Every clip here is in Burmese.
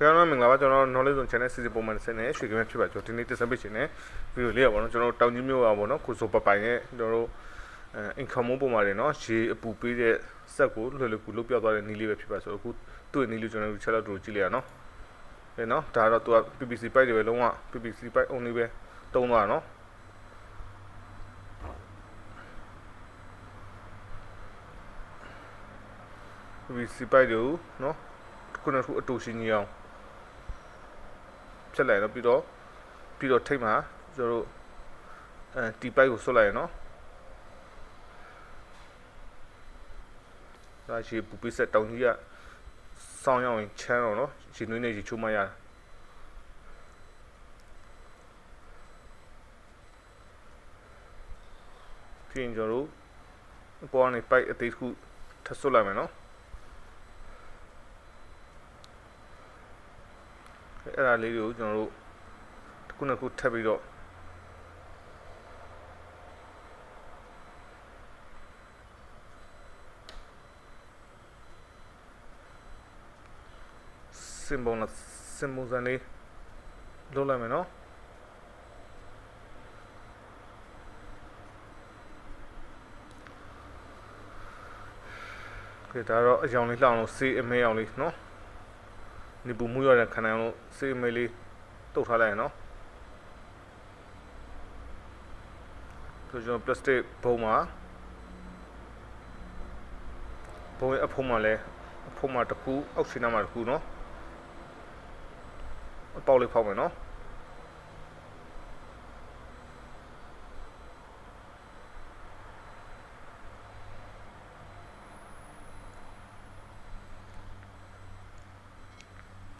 ခင်ဗျားတို့မင်္ဂလာပါကျွန်တော် knowledge zone channel season ပုံမှန်တစ်စနေရွှေကမြဖြစ်ပါကျွန်တော်ဒီနေ့တက်ဆက်ပေးခြင်းနဲ့ဗီဒီယိုလေးရပါတော့ကျွန်တော်တောင်ကြီးမြို့ပါပေါ့နော်ကိုစိုးပပိုင်ရဲ့ကျွန်တော်တို့အဲ income ပုံမှာတွေနော်ရေအပူပေးတဲ့စက်ကိုလွယ်လွယ်ကူလုတ်ပြသွားတဲ့နီးလေးပဲဖြစ်ပါဆိုတော့အခုသူ့ရဲ့နီးလေးကျွန်တော်တို့ချက်လောက်တူကြည့်လိုက်ရနော်ကဲနော်ဒါတော့သူက PPC pipe တွေပဲလုံးဝ PPC pipe only ပဲတုံးသွားတာနော် PPC pipe တွေကိုနော်ခုနကခုအတူရှင်းကြီးအောင် ဖြတ်လိုက်တော့ပြီးတော့ပြီးတော့ထိတ်မှာကျွန်တော်တို့အဲဒီပိုက်ကိုဆွတ်လိုက်ရနော်ဒါရှိပူပစ်ဆက်တောင်ကြီးကစောင်းရောက်ရင်ချမ်းတော့နော်ရှင်နွေးနေရေချိုးမရပြင်ကျွန်တော်တို့ပေါ်ကနေပိုက်အသေးတစ်ခုထပ်ဆွတ်လိုက်မယ်နော် အဲ့ဒါလေးတွေကိုကျွန်တော်တို့တစ်ခုနှစ်ခုထပ်ပြီးတော့စင်ပုံလားစင်ပုံစံလေးလုပ်လိုက်မယ်နော်ကဲဒါတော့အကြောင်လေးလှအောင်လို့စေးအမဲအောင်လေးနော် နေပူမှုရတဲ့ခဏအောင်လို့စေးမေးလေးတုတ်ထားလိုက်ရနော်ဆိုကျွန်တော် plastic ဘုံမှာဘုံရဲ့အဖုံးမှာလဲအဖုံးမှာတစ်ခုအောက်ဆီနာမှာတစ်ခုနော်အပေါက်လေးဖောက်မယ်နော်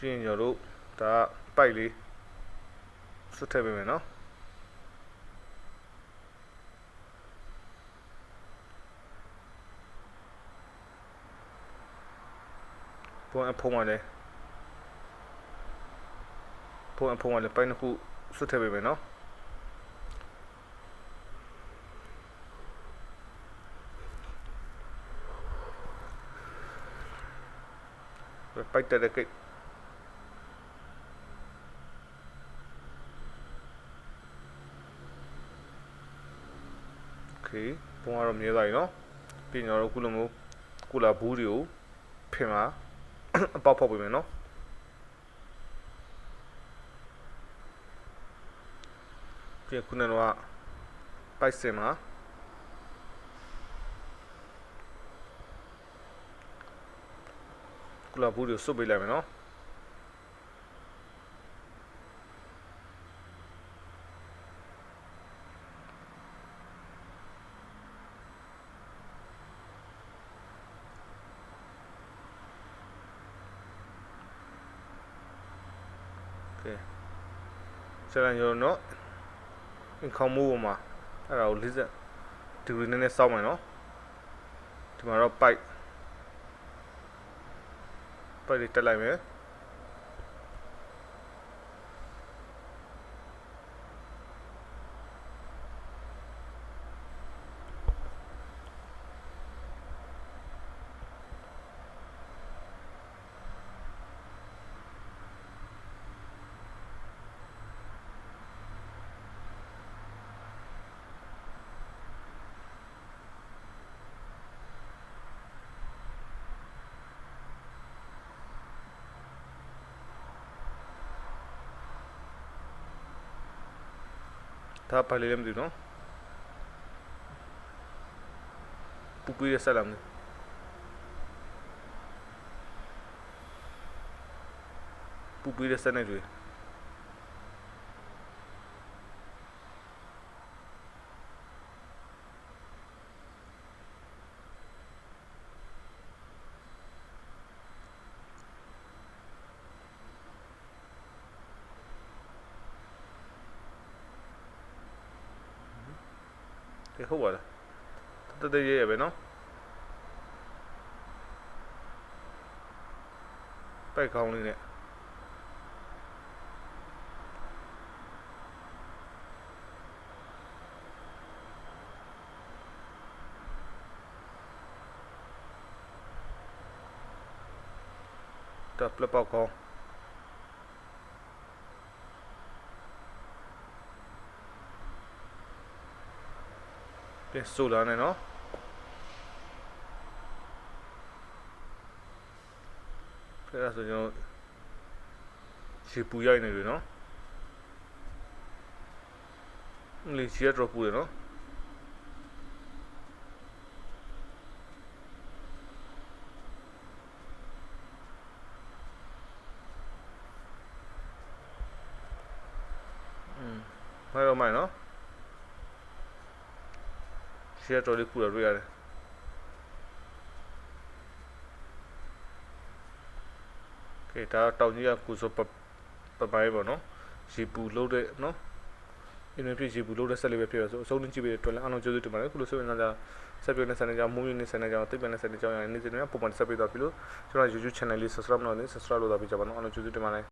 ပြီးရင်ကျွန်တော်တို့ဒါကပိုက်လေးဆွတ်ထည့်ပေးမယ်နော်ဘုံအဖုံးပါလေဘုံအဖုံးပါလေပိုက်နှစ်ခုဆွတ်ထည့်ပေးမယ်နော်ပိုက်တက်တဲ့ ကိတ် โอเคပုံကတော့မြဲသွားပြီเนาะပြီးကျွန်တော်တို့ခုလိုမျိုးကူလာဘူးတွေကိုဖင်မှာ အပေါက်ဖောက်ပေးမယ်เนาะပြီးခုနကတော့ပိုက်စင်မှာကူလာဘူးတွေကိုစုပ်ပေးလိုက်မယ်เนาะ ကဲဆက်လိုက်ရောနော်အင်ခေါင်းမိုးပေါ်မှာအဲ့ဒါကို40ဒီဂရီနည်းနည်းစောက်မယ်နော်ဒီမှာတော့ pipe pipe လေးတက်လိုက်မယ် ဒါပါလေးလည်းမသိဘူးနော် ပူပီးရဆက်လာမယ်ပူပီးရဆက်နေတွေ့ကဲဟုတ်ပါလားတတရရပဲနော်ပိုက်ကောင်းလေးနဲ့တပ်ပလပောက်ကောင်း ပြင်ဆိုလာနဲ့နော်အဲ့ဒါဆိုကျွန်တော်ရှေပူရိုက်နေပြီနော်လေးရှေတော့ပူတယ်နော်อืมမိုက်တော့မိုက်နော် ရှေ့တော်လေးပူရတွေ့ရတယ်ကဲဒါတောင်ကြီးကကုစပပပိုင်းပေါ့နော်ရေပူလို့တဲ့နော်အင်းပြရေပူလို့တဲ့ဆက်လေးပဲဖြစ်ရဆိုအဆုံးနဲ့ကြည့်ပြီးတော့လည်းအားလုံးကျေးဇူးတင်ပါတယ်ခုလိုဆိုရင်တော့ဆက်ပြနေစနေကြမူးရင်းနေစနေကြတိတ်ပြန်နေစနေကြရနေစနေပုံမှန်ဆက်ပြီးတော့ပြီလို့ကျွန်တော် YouTube channel လေး subscribe လုပ်နေ subscribe လုပ်တော့ပြကြပါတော့အားလုံးကျေးဇူးတင်ပါတယ်